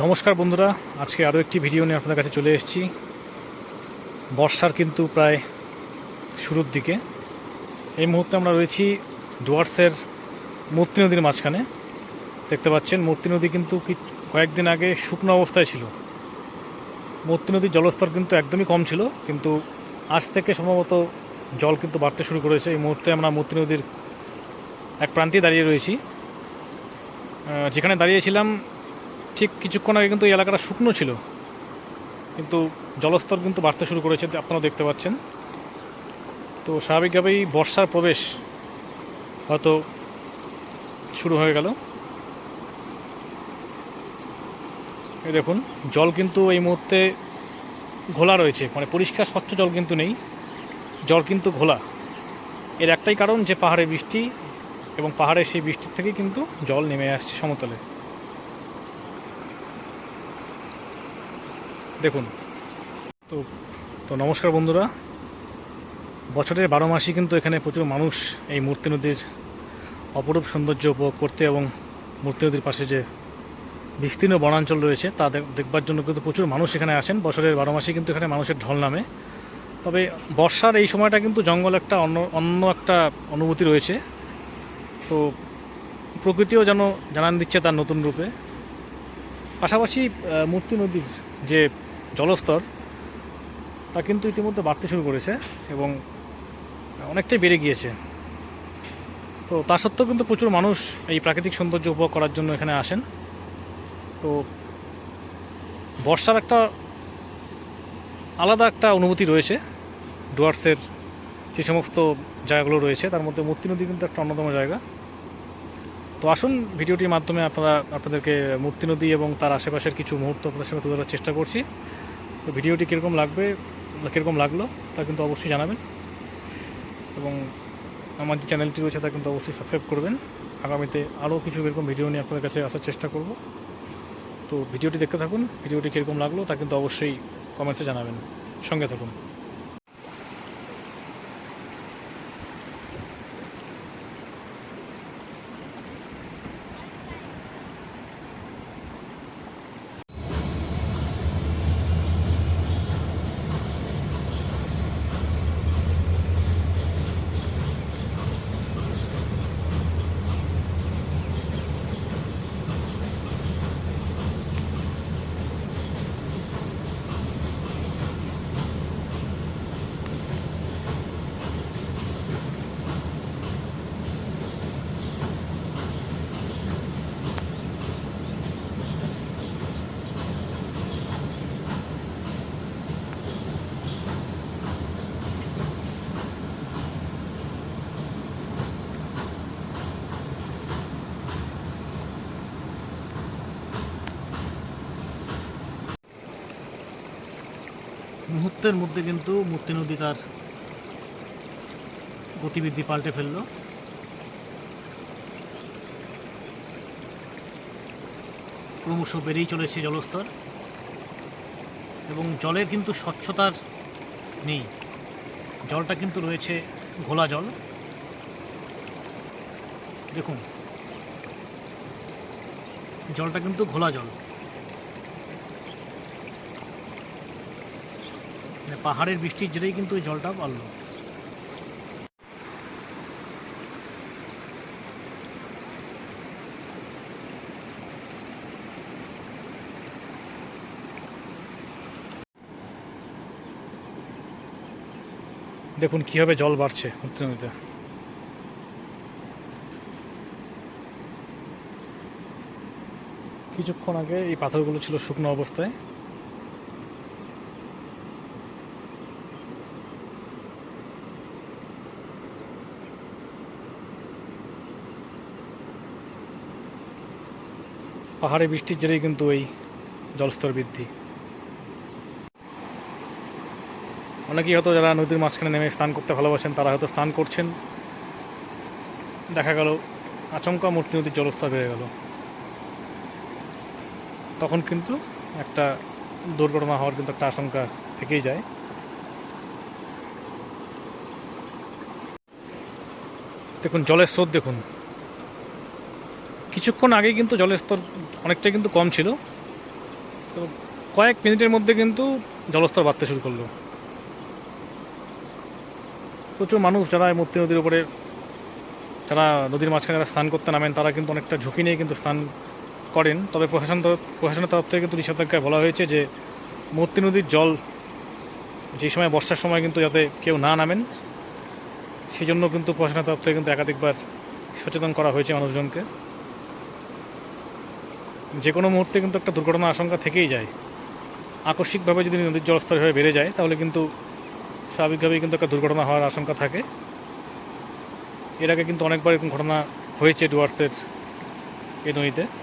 নমস্কার বন্ধুরা, আজকে আরও একটি ভিডিও নিয়ে আপনাদের কাছে চলে এসেছি। বর্ষার কিন্তু প্রায় শুরুর দিকে। এই মুহূর্তে আমরা রয়েছি ডুয়ার্সের মূর্তি নদীর মাঝখানে। দেখতে পাচ্ছেন, মূর্তি নদী কিন্তু কয়েকদিন আগে শুকনো অবস্থায় ছিল। মূর্তি নদীর জলস্তর কিন্তু একদমই কম ছিল, কিন্তু আজ থেকে সম্ভবত জল কিন্তু বাড়তে শুরু করেছে। এই মুহূর্তে আমরা মূর্তি নদীর এক প্রান্তে দাঁড়িয়ে রয়েছি। যেখানে দাঁড়িয়েছিলাম ঠিক কিছুক্ষণ আগে কিন্তু এই এলাকাটা শুকনো ছিল। কিন্তু জলস্তর কিন্তু বাড়তে শুরু করেছে, আপনারা দেখতে পাচ্ছেন। তো স্বাভাবিকভাবেই বর্ষার প্রবেশ হয়তো শুরু হয়ে গেল। এই দেখুন, জল কিন্তু এই মুহূর্তে ঘোলা রয়েছে মানে পরিষ্কার স্বচ্ছ জল কিন্তু নেই। জল কিন্তু ঘোলা। এর একটাই কারণ যে পাহাড়ে বৃষ্টি এবং পাহাড়ে সেই বৃষ্টির থেকে কিন্তু জল নেমে আসছে সমতলে। দেখুন, তো তো নমস্কার বন্ধুরা। বছরের বারো মাসই কিন্তু এখানে প্রচুর মানুষ এই মূর্তি নদীর অপরূপ সৌন্দর্য উপভোগ করতে এবং মূর্তি নদীর পাশে যে বিস্তীর্ণ বনাঞ্চল রয়েছে, তা দেখ- দেখবার জন্য কিন্তু প্রচুর মানুষ এখানে আসেন। বছরের বারো মাসই কিন্তু এখানে মানুষের ঢল নামে। তবে বর্ষার এই সময়টা কিন্তু জঙ্গল একটা অন্য অন্য একটা অনুভূতি রয়েছে। তো প্রকৃতিও যেন জানান দিচ্ছে তার নতুন রূপে। পাশাপাশি মূর্তি নদীর যে জলস্তর, তা কিন্তু ইতিমধ্যে বাড়তে শুরু করেছে এবং অনেকটাই বেড়ে গিয়েছে। তো তা সত্ত্বেও কিন্তু প্রচুর মানুষ এই প্রাকৃতিক সৌন্দর্য উপভোগ করার জন্য এখানে আসেন। তো বর্ষার একটা আলাদা একটা অনুভূতি রয়েছে। ডুয়ার্সের যে সমস্ত জায়গাগুলো রয়েছে, তার মধ্যে মূর্তি নদী কিন্তু একটা অন্যতম জায়গা। তো আসুন ভিডিওটির মাধ্যমে আপনারা, আপনাদেরকে মূর্তি নদী এবং তার আশেপাশের কিছু মুহূর্ত আপনাদের সঙ্গে তুলে ধরার চেষ্টা করছি। তো ভিডিওটি কীরকম লাগবে কীরকম লাগল তা কিন্তু অবশ্যই জানাবেন। এবং আমার যে চ্যানেলটি রয়েছে তা কিন্তু অবশ্যই সাবস্ক্রাইব করবেন। আগামীতে আরও কিছু এরকম ভিডিও নিয়ে আপনাদের কাছে আসার চেষ্টা করব। তো ভিডিওটি দেখতে থাকুন, ভিডিওটি কীরকম লাগল তা কিন্তু অবশ্যই কমেন্টসে জানাবেন। সঙ্গে থাকুন। মুহূর্তের মধ্যে কিন্তু মূর্তি নদী তার গতিবিধি পাল্টে ফেলল। ক্রমশ বেড়েই চলেছে জলস্তর এবং জলের কিন্তু স্বচ্ছতার নেই। জলটা কিন্তু রয়েছে ঘোলা জল। দেখুন, জলটা কিন্তু ঘোলা জল। পাহাড়ের বৃষ্টির জেরেই কিন্তু ওই জলটা বাড়লো দেখুন কীভাবে জল বাড়ছে নদীতে। কিছুক্ষণ আগে এই পাথরগুলো ছিল শুকনো অবস্থায়। পাহাড়ে বৃষ্টির জেরেই কিন্তু এই জলস্তর বৃদ্ধি। অনেকেই হয়তো যারা নদীর মাঝখানে নেমে স্নান করতে ভালোবাসেন, তারা হয়তো স্নান করছেন। দেখা গেল, আচমকা মূর্তি নদীর জলস্তর বেড়ে গেল। তখন কিন্তু একটা দুর্ঘটনা হওয়ার কিন্তু একটা আশঙ্কা থেকেই যায়। দেখুন, জলের স্রোত দেখুন। কিছুক্ষণ আগে কিন্তু জলের স্তর অনেকটাই কিন্তু কম ছিল। তো কয়েক মিনিটের মধ্যে কিন্তু জলস্তর বাড়তে শুরু করল। প্রচুর মানুষ যারা মূর্তি নদীর উপরে, যারা নদীর মাঝখানে যারা স্নান করতে নামেন, তারা কিন্তু অনেকটা ঝুঁকি নিয়ে কিন্তু স্নান করেন। তবে প্রশাসন প্রশাসনের তরফ থেকে কিন্তু নিষেধাজ্ঞায় বলা হয়েছে যে, মূর্তি নদীর জল যে সময় বর্ষার সময় কিন্তু যাতে কেউ না নামেন সেই জন্য কিন্তু প্রশাসনের তরফ থেকে কিন্তু একাধিকবার সচেতন করা হয়েছে মানুষজনকে। যে কোনো মুহূর্তে কিন্তু একটা দুর্ঘটনা আশঙ্কা থেকেই যায়। আকস্মিকভাবে যদি নদীর জলস্তর হয়ে বেড়ে যায়, তাহলে কিন্তু স্বাভাবিকভাবেই কিন্তু একটা দুর্ঘটনা হওয়ার আশঙ্কা থাকে। এর আগে কিন্তু অনেকবার এরকম ঘটনা হয়েছে ডুয়ার্সের এই নদীতে।